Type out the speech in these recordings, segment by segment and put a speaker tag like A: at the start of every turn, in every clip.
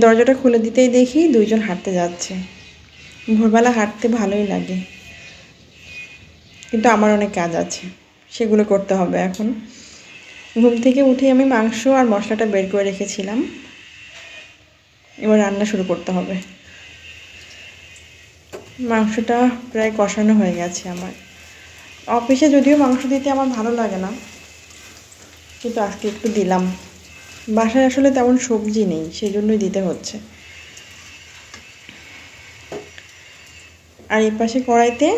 A: দরজাটা খুলে দিতেই দেখি দুইজন হাঁটতে যাচ্ছে। ভোরবেলা হাঁটতে ভালোই লাগে। কিন্তু আমার অনেক কাজ আছে। সেগুলো করতে হবে এখন। ঘুম থেকে উঠে আমি মাংস আর মশলাটা বের করে রেখেছিলাম। এবার রান্না শুরু করতে হবে। মাংসটা প্রায় কষানো হয়ে গেছে আমার। অফিসে যদিও মাংস দিতে আমার ভালো লাগে না, কিন্তু আজকে একটু দিলাম। বাসায় আসলে তেমন সবজি নেই সেই জন্যই দিতে হচ্ছে। আর এই পাশে কড়াইতে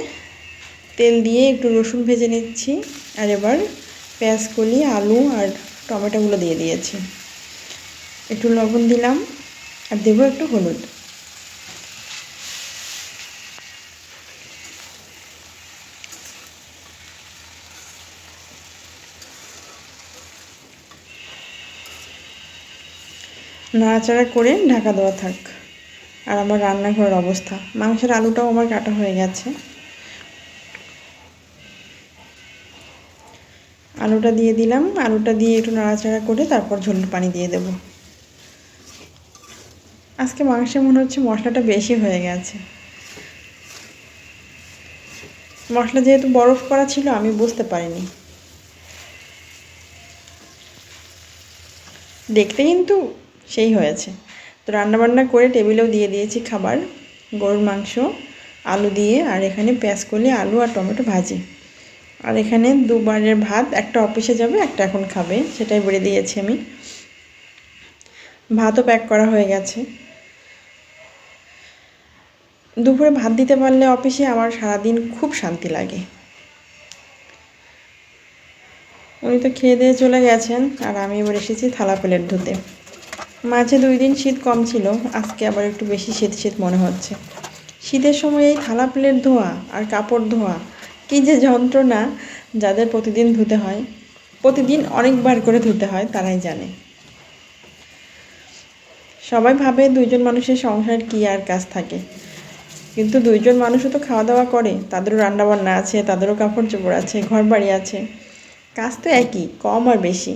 A: তেল দিয়ে একটু রসুন ভেজে নিচ্ছি, আর এবার পেঁয়াজ কলি আলু আর টমেটোগুলো দিয়ে দিয়েছি। একটু লবণ দিলাম, আর দেবো একটু হলুদ। নাড়াচাড়া করে ঢাকা দেওয়া থাক। আর আমার রান্নাঘরের অবস্থা। মাংসের আলুটাও আমার কাটা হয়ে গেছে। আলুটা দিয়ে দিলাম। আলুটা দিয়ে একটু নাড়াচাড়া করে তারপর ঝোলের পানি দিয়ে দেব। আজকে মাংসে মনে হচ্ছে মশলাটা বেশি হয়ে গেছে। মশলা যেহেতু বরফ করা ছিল, আমি বুঝতে পারিনি। দেখতে কিন্তু সেই হয়েছে। তো রান্নাবান্না করে টেবিলেও দিয়ে দিয়েছি খাবার, গরুর মাংস, আলু দিয়ে, আর এখানে কলি, আলু আর টমেটো ভাজি। আর এখানে দুবারের ভাত, একটা অফিসে যাবে, একটা এখন খাবে, সেটাই বেড়ে দিয়েছি আমি। ভাতও প্যাক করা হয়ে গেছে। দুপুরে ভাত দিতে পারলে অফিসে আমার সারাদিন খুব শান্তি লাগে। উনি তো খেয়ে দিয়ে চলে গেছেন, আর আমি এবার এসেছি থালা প্লেট ধুতে। মাঝে দুই দিন শীত কম ছিল, আজকে আবার একটু বেশি শীত শীত মনে হচ্ছে। শীতের সময় এই থালা প্লেট ধোয়া আর কাপড় ধোয়া, কী যে যন্ত্রণা যাদের প্রতিদিন ধুতে হয়, প্রতিদিন অনেকবার করে ধুতে হয় তারাই জানে। সবাই ভাবে দুইজন মানুষের সংসার কী আর কাজ থাকে। কিন্তু দুইজন মানুষও তো খাওয়া দাওয়া করে, তাদেরও রান্নাবান্না আছে, তাদেরও কাপড় চোপড় আছে ঘর বাড়ি আছে। কাজ তো একই, কম আর বেশি।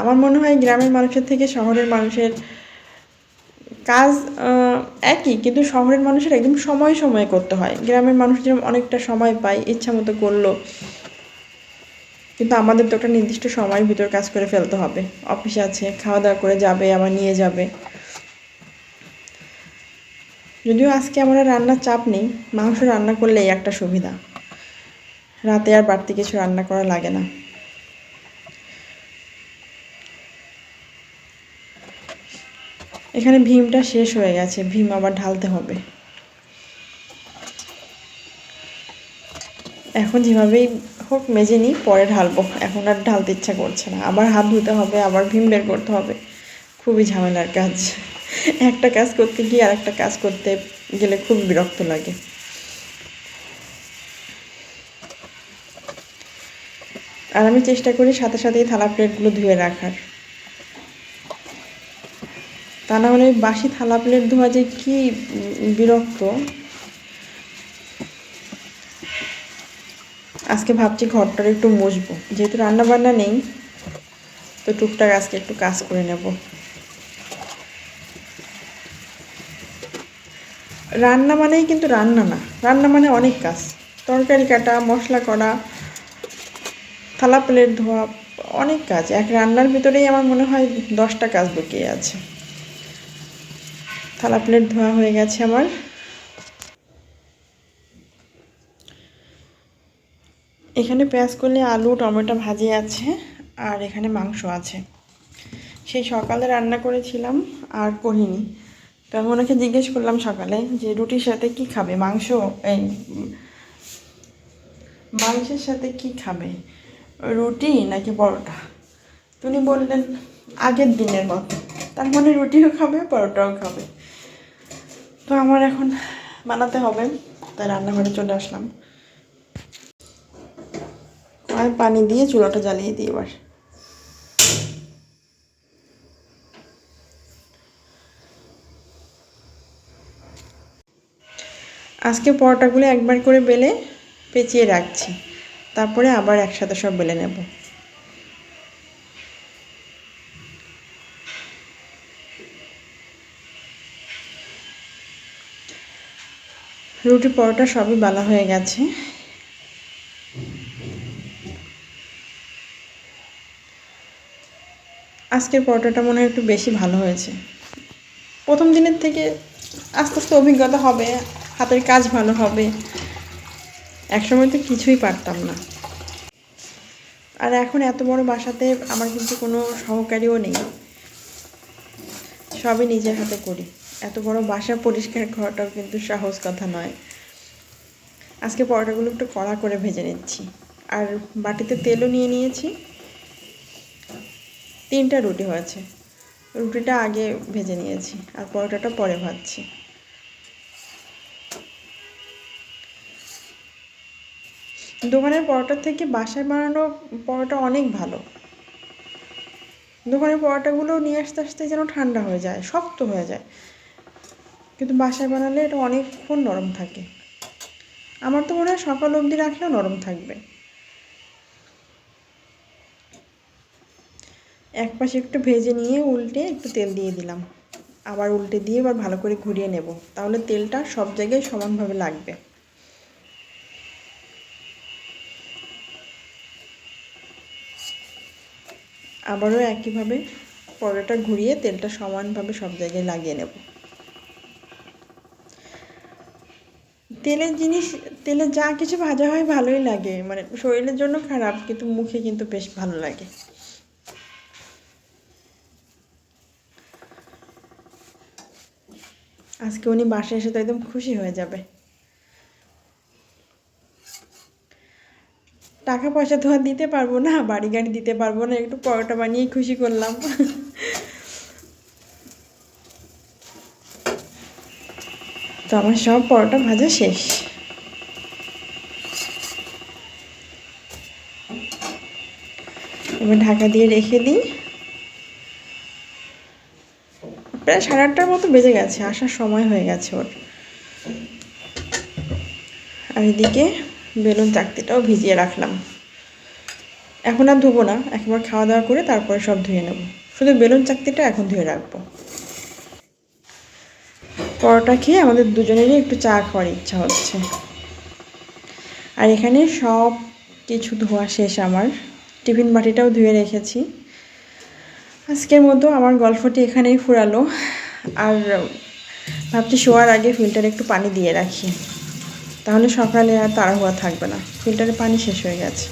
A: আমার মনে হয় গ্রামের মানুষের থেকে শহরের মানুষের কাজ একই, কিন্তু শহরের মানুষের একদম সময় সময় করতে হয়। গ্রামের মানুষ যেরকম অনেকটা সময় পায়, ইচ্ছা মতো করল, কিন্তু আমাদের তো একটা নির্দিষ্ট সময়ের ভিতর কাজ করে ফেলতে হবে। অফিসে আছে, খাওয়া দাওয়া করে যাবে, আবার নিয়ে যাবে। যদিও আজকে আমার রান্নার চাপ নেই, মাংস রান্না করলে এই একটা সুবিধা। রাতে আর বাড়তি কিছু রান্না করা লাগে না। এখানে ভীমটা শেষ হয়ে গেছে, ভীম আবার ঢালতে হবে। এখন যেভাবেই হোক মেজে নিই, পরে ঢালবো। এখন আর ঢালতে ইচ্ছা করছে না। আবার হাত ধুতে হবে, আবার ভীম বের করতে হবে। খুবই ঝামেলার কাজ। একটা কাজ করতে গিয়ে আর একটা কাজ করতে গেলে খুব বিরক্ত লাগে। আর আমি চেষ্টা করি সাথে সাথেই থালা প্লেটগুলো ধুয়ে রাখার। তা না হলে বাসি থালা প্লেট ধোয়া যে কি বিরক্ত। আজকে ভাবছি ঘরটার একটু মুছবো। যেহেতু রান্না বান্না নেই, তো টুকটাক আজকে একটু কাজ করে নেব। রান্না মানেই কিন্তু রান্না না। রান্না মানে অনেক কাজ। তরকারি কাটা, মশলা করা, থালা প্লেট ধোয়া, অনেক কাজ। এক রান্নার ভিতরেই আমার মনে হয় দশটা কাজ লুকিয়ে আছে। থালা প্লেট ধোয়া হয়ে গেছে আমার। এখানে পেঁয়াজ করলে আলু, টমেটো ভাজি আছে, আর এখানে মাংস আছে। সেই সকালে রান্না করেছিলাম আর করিনি। তো আমি ওনাকে জিজ্ঞেস করলাম সকালে যে, রুটির সাথে কি খাবে? মাংস, এই, মাংসের সাথে কি খাবে? রুটি নাকি পরোটা? তুমি বললেন, আগের দিনের মতো। তার মানে রুটিও খাবে, পরোটাও খাবে। তো আমার এখন বানাতে হবে। তাই রান্নাঘরে চলে আসলাম। আর পানি দিয়ে চুলাটা জ্বালিয়ে দিই এবার। আজকে পরোটাগুলো একবার করে বেলে পেঁচিয়ে রাখছি। তারপরে আবার একসাথে সব বেলে নেব। রুটি পরোটা সবই বেলা হয়ে গেছে। আজকের পরোটাটা মনে হয় একটু বেশি ভালো হয়েছে। প্রথম দিনের থেকে আস্তে আস্তে অভিজ্ঞতা হবে, হাতের কাজ ভালো হবে। একসময় তো কিছুই পারতাম না। আর এখন এত বড় বাসাতে আমার কিন্তু কোনো সহকারীও নেই। সবই নিজের হাতে করি। এত বড় বাসা পরিষ্কার করাটাও কিন্তু সহজ কথা নয়। আজকে পরোটাগুলো একটু কড়া করে ভেজে নিচ্ছি। আর বাটিতে তেলও নিয়ে নিয়েছি। তিনটা রুটি হয়েছে। রুটিটা আগে ভেজে নিয়েছি আর পরোটাটা পরে ভাজছি। দোকানের পরোটার থেকে বাসায় বানানো পরোটা অনেক ভালো। দোকানের পরোটাগুলো নিয়ে আসতে আসতে যেন ঠান্ডা হয়ে যায়, শক্ত হয়ে যায়। কিন্তু বাসায় বানালে এটা অনেকক্ষণ নরম থাকে। আমার তো মনে হয় সকাল অবধি রাখলেও নরম থাকবে। এক পাশে একটু ভেজে নিয়ে উল্টে একটু তেল দিয়ে দিলাম। আবার উল্টে দিয়ে এবার ভালো করে ঘুরিয়ে নেব। তাহলে তেলটা সব জায়গায় সমানভাবে লাগবে। আবারও একইভাবে পরোটা ঘুরিয়ে তেলটা সমানভাবে সব জায়গায় লাগিয়ে নেব। তেলের জিনিস তেলে যা কিছু ভাজা হয় ভালোই লাগে। মানে শরীরের জন্য খারাপ, কিন্তু মুখে কিন্তু বেশ ভালো লাগে। আজকে উনি বাসায় এসে তো একদম খুশি হয়ে যাবে। টাকা পয়সা তো আর দিতে পারব না বাড়ি গাড়ি দিতে পারব না, একটু পরোটা বানিয়ে খুশি করলাম। তো আমার সব পরোটা ভাজা শেষ। এবার ঢাকা দিয়ে রেখে দিই। প্রায় সাড়ে আটটার মতো বেজে গেছে, আসার সময় হয়ে গেছে ওর। আর এদিকে বেলুন চাকতিটাও ভিজিয়ে রাখলাম। এখন আর ধুবো না, একবার খাওয়া দাওয়া করে তারপরে সব ধুয়ে নেব। শুধু বেলুন চাকতিটা এখন ধুয়ে রাখব। পরোটা খেয়ে আমাদের দুজনেরই একটু চা খাওয়ার ইচ্ছা হচ্ছে। আর এখানে সব কিছু ধোয়া শেষ আমার। টিফিন বাটিটাও ধুয়ে রেখেছি। আজকের মতো আমার গল্পটি এখানেই ফুরালো। আর ভাবছি শোয়ার আগে ফিল্টারে একটু পানি দিয়ে রাখি। তাহলে সকালে আর তাড়াহুড়া থাকবে না। ফিল্টারে পানি শেষ হয়ে গেছে।